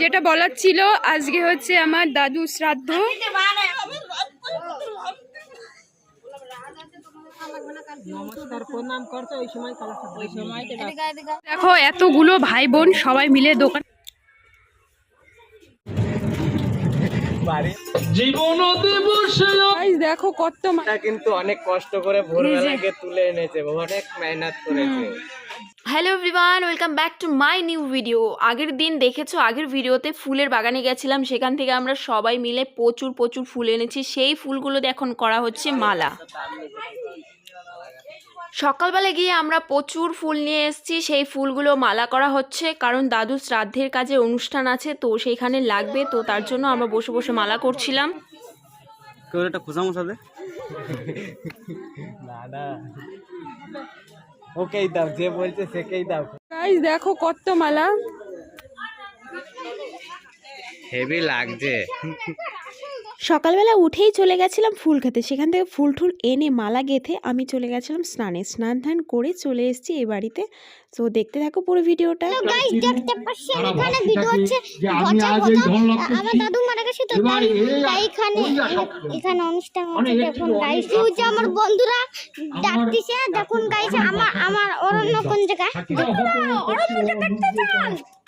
যেটা বলার ছিল আজকে হচ্ছে আমার দাদু শ্রাদ্ধ। দেখো এতগুলো ভাই বোন সবাই মিলে দোকান দেখো কত কিন্তু অনেক কষ্ট করে ভোরবেলাকে তুলে এনেছে অনেক মেহনত করেছে। Hello everyone welcome back to my new video. আগের দিন দেখেছ আগের ভিডিওতে ফুলের বাগানে গেছিলাম সেখান থেকে আমরা সবাই মিলে প্রচুর প্রচুর ফুল এনেছি। সেই ফুলগুলো এখন করা হচ্ছে মালা। সকালবেলা গিয়ে আমরা প্রচুর ফুল নিয়ে এসেছি সেই ফুলগুলো মালা করা হচ্ছে। কারণ দাদু শ্রাদ্ধের কাজে অনুষ্ঠান আছে তো সেইখানে লাগবে তো তার জন্য আমরা বসে বসে মালা করছিলাম। কেউ একটা খোসা মশা দে। না না। ওকেই দাও যে বলছে সেকেই দাও। গাইস দেখো কত মালা হেভি লাগছে। সকালবেলা উঠেই চলে গেছিলাম ফুল খেতে। সেখান থেকে ফুল টুল এনে মালা গেথে আমি চলে গেছিলাম স্নানে। স্নান ধান করে চলে এসেছি এই বাড়িতে। তো দেখতে থাকো পুরো ভিডিওটা। গাইস দেখতে পাচ্ছেন এখানে ভিডিও হচ্ছে আমার দাদু মারা গেছে তো তাই তাই এখানে এখানে অনুষ্ঠান হচ্ছে। দেখুন গাইস যে আমার বন্ধুরা ডাকতেছে দেখুন গাইস আমার আমার অরণ্য কোন জায়গায়? অরণ্যকে দেখতে চান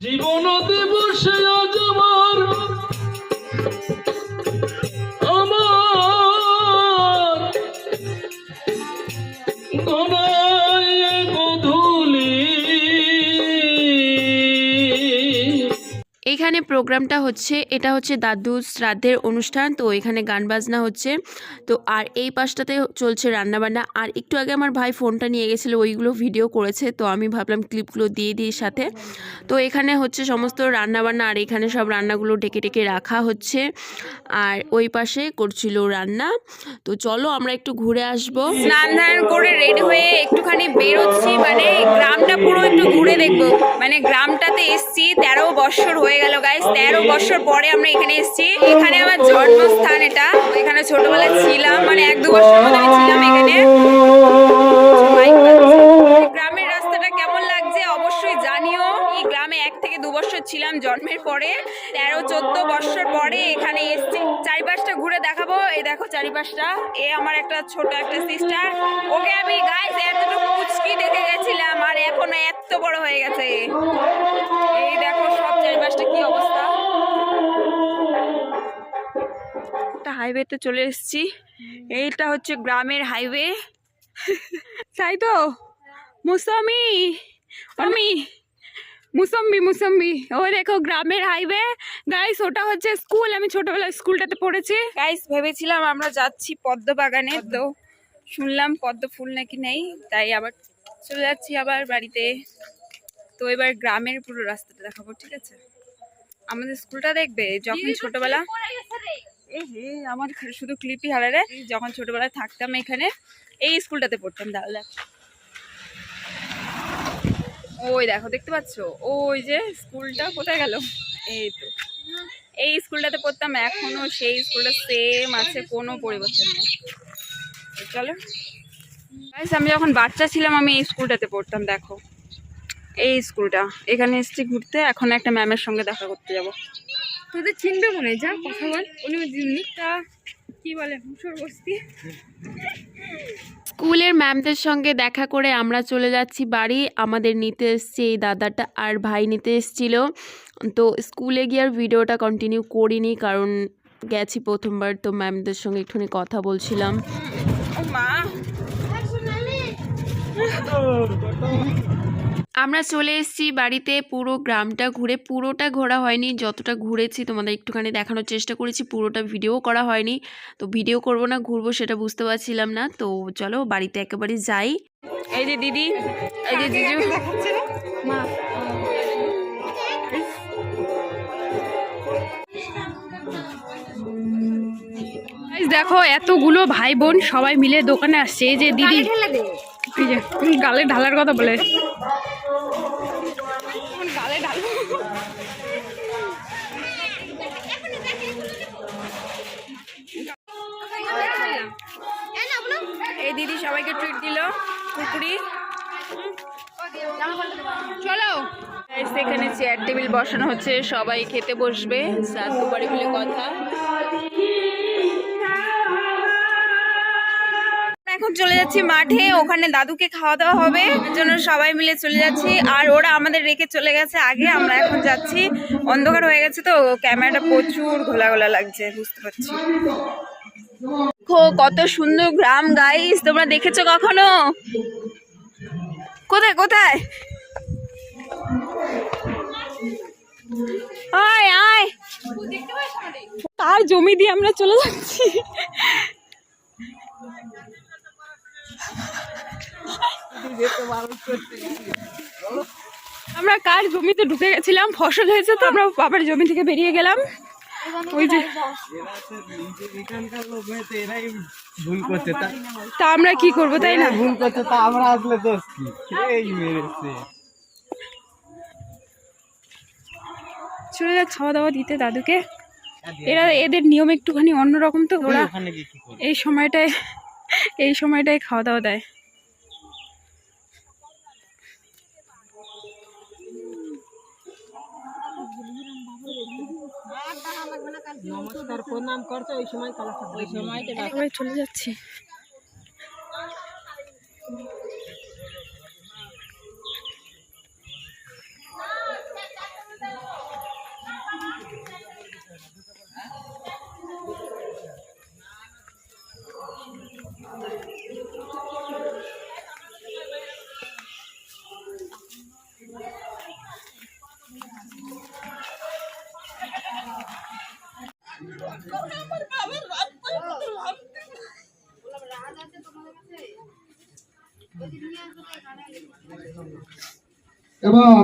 জীবন দিবসে আজ আমার। আমার। এইখানে প্রোগ্রামটা হচ্ছে, এটা হচ্ছে দাদু শ্রাদ্ধের অনুষ্ঠান, তো এখানে গান বাজনা হচ্ছে। তো আর এই পাশটাতে চলছে রান্নাবান্না। আর একটু আগে আমার ভাই ফোনটা নিয়ে গেছিল, ওইগুলো ভিডিও করেছে, তো আমি ভাবলাম ক্লিপগুলো দিয়ে দিই সাথে। তো এখানে হচ্ছে সমস্ত রান্নাবান্না, আর এখানে সব রান্নাগুলো ডেকে ডেকে রাখা হচ্ছে। আর ওই পাশে করছিল রান্না। তো চলো আমরা একটু ঘুরে আসব। স্নান করে রেডি হয়ে একটুখানি বেরোচ্ছি মানে গ্রামটা পুরো একটু ঘুরে দেখব। মানে গ্রামটাতে এসছি, তেরো বছর হয়ে গেল গাইস তেরো বছর পরে আমরা এখানে এসছি। এখানে আমার জন্মস্থান এটা এখানে ছোটবেলায় ছিলাম মানে এক দু বছর মতো আমি ছিলাম এখানে। গ্রামের রাস্তাটা কেমন লাগছে অবশ্যই জানিও। এই গ্রামে এক থেকে দু বছর ছিলাম জন্মের পরে। তেরো, চোদ্দ বছর পরে এখানে এসছি। চারিপাশটা ঘুরে দেখাবো। এই দেখো চারিপাশটা। এ আমার একটা ছোট একটা সিস্টার ওকে আমি গাইস এতটুকু পুচকি দেখে গেছিলাম। আর এখন এত বড় হয়ে গেছে। এই দেখো সব চারিপাশটা কি অবস্থা। একটা হাইওয়েতে চলে এসেছি। এইটা হচ্ছে গ্রামের হাইওয়ে তাই তো মুসামি আমি মুসম্বি মুসম্বি ও দেখো গ্রামের হাইওয়ে গাইস ওটা হচ্ছে স্কুল আমি ছোটবেলায় স্কুলটাতে পড়েছি। গাইস ভেবেছিলাম আমরা যাচ্ছি পদ্ম বাগানে তো শুনলাম পদ্ম ফুল নাকি নেই তাই আবার চলে যাচ্ছি আবার বাড়িতে। তো এবার গ্রামের পুরো রাস্তাটা দেখাবো ঠিক আছে? আমাদের স্কুলটা দেখবে যখন ছোটবেলা? আমার শুধু ক্লিপই হারারে যখন ছোটবেলায় থাকতাম এখানে এই স্কুলটাতে পড়তাম দাদা দেখ। ওই দেখো দেখতে পাচ্ছ? ওই যে স্কুলটা কোথায় গেল? এই তো। এই স্কুলটাতে পড়তাম এখনও সেই স্কুলটা সেম আছে কোনো পরিবর্তন নেই। চলো। আমি যখন বাচ্চা ছিলাম আমি এই স্কুলটাতে পড়তাম দেখো। এই স্কুলটা। এখানে এসেছি ঘুরতে এখন একটা ম্যামের সঙ্গে দেখা করতে যাব। তোদের চিনবে মনে যা কথা বল। উনি জিনিসটা কি বলে মুসর বস্তি। স্কুলের ম্যামদের সঙ্গে দেখা করে আমরা চলে যাচ্ছি বাড়ি। আমাদের নিতে এসছে এই দাদাটা আর ভাই নিতে এসছিল। তো স্কুলে গিয়ে আর ভিডিওটা কন্টিনিউ করিনি কারণ গেছি প্রথমবার তো ম্যামদের সঙ্গে একটুখানি কথা বলছিলাম। মা আমরা চলে এসেছি বাড়িতে পুরো গ্রামটা ঘুরে। পুরোটা ঘোরা হয়নি যতটা ঘুরেছি তোমাদের একটুখানি দেখানোর চেষ্টা করেছি পুরোটা ভিডিও করা হয়নি। তো ভিডিও করব না ঘুরবো সেটা বুঝতে পারছিলাম না। তো চলো বাড়িতে একেবারে যাই। এই যে দিদি এই যে Guys, দেখো এতগুলো ভাই বোন সবাই মিলে দোকানে আসছে। এই যে দিদি। গালে ঢালার কথা বলে। এই দিদি সবাইকে ট্রিট দিল কুকুরি চলো। এখানে চেয়ার টেবিল বসানো হচ্ছে, সবাই খেতে বসবে। মিলে কথা। চলে যাচ্ছি মাঠে, ওখানে দাদুকে খাওয়া দাওয়া হবে জন্য সবাই মিলে চলে যাচ্ছি। আর ওরা আমাদের রেখে চলে গেছে আগে, আমরা এখন যাচ্ছি। অন্ধকার হয়ে গেছে তো, ক্যামেরাটা প্রচুর ঘোলা ঘোলা লাগছে, বুঝতে পারছি। দেখো, কত সুন্দর গ্রাম গাইস তোমরা দেখেছ কখনো? কোথায় কোথায়? আয় আয়। তার জমি দিয়ে আমরা চলে যাচ্ছি। আমরা কার জমিতে ঢুকে গেছিলাম? ফসল হয়েছে তো আমরা বাবার জমি থেকে বেরিয়ে গেলাম। ওই যে ভুল করছে। তা আমরা কি করব তাই না? ভুল করছে তা আমরা আসলে দোষ কি? এই মেরেছে। চলে যাক খাওয়া দাওয়া দিতে দাদুকে। এরা এদের নিয়ম একটুখানি অন্যরকম তো ওরা এই সময়টায় এই সময়টায় খাওয়া দাওয়া দেয়। নমস্কার প্রণাম করছ? ওই সময় কালা ওই সময় চলে যাচ্ছে। এবার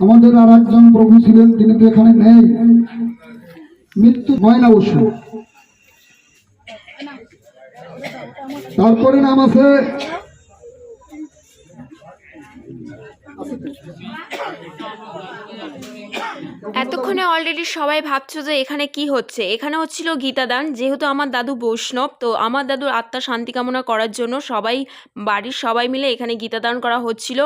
আমাদের আর একজন প্রভু ছিলেন তিনি তো এখানে নেই। মৃত্যু হয় না অবশ্য তারপরে নাম আছে এতক্ষণে অলরেডি সবাই ভাবছ যে এখানে কি হচ্ছে। এখানে হচ্ছিল গীতাদান, যেহেতু আমার দাদু বৈষ্ণব, তো আমার দাদুর আত্মা শান্তি কামনা করার জন্য সবাই, বাড়ির সবাই মিলে এখানে গীতাদান করা হচ্ছিল।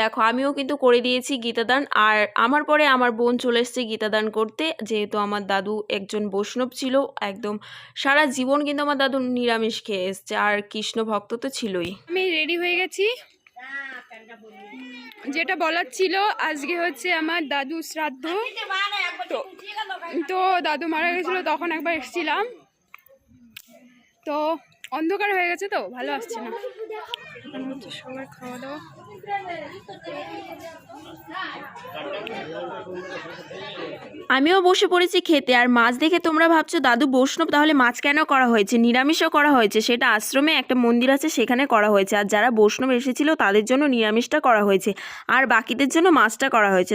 দেখো, আমিও কিন্তু করে দিয়েছি গীতাদান, আর আমার পরে আমার বোন চলে এসছে গীতাদান করতে, যেহেতু আমার দাদু একজন বৈষ্ণব ছিল, একদম সারা জীবন কিন্তু আমার দাদু নিরামিষ খেয়ে এসছে, আর কৃষ্ণ ভক্ত তো ছিলই। আমি রেডি হয়ে গেছি। যেটা বলার ছিল, আজকে হচ্ছে আমার দাদু শ্রাদ্ধ। তো তো দাদু মারা গেছিল, তখন একবার এসেছিলাম। তো অন্ধকার হয়ে গেছে তো, ভালো আসছে না। হচ্ছে খাওয়া দাওয়া। আমিও বসে পড়েছি খেতে, আর মাছ দেখে তোমরা ভাবছ, দাদু বৈষ্ণব, তাহলে মাছ কেন করা হয়েছে? নিরামিষও করা হয়েছে। সেটা আশ্রমে একটা মন্দির আছে, সেখানে করা হয়েছে। আর যারা বৈষ্ণব এসেছিল, তাদের জন্য নিরামিষটা করা হয়েছে। আর বাকিদের জন্য মাছটা করা হয়েছে।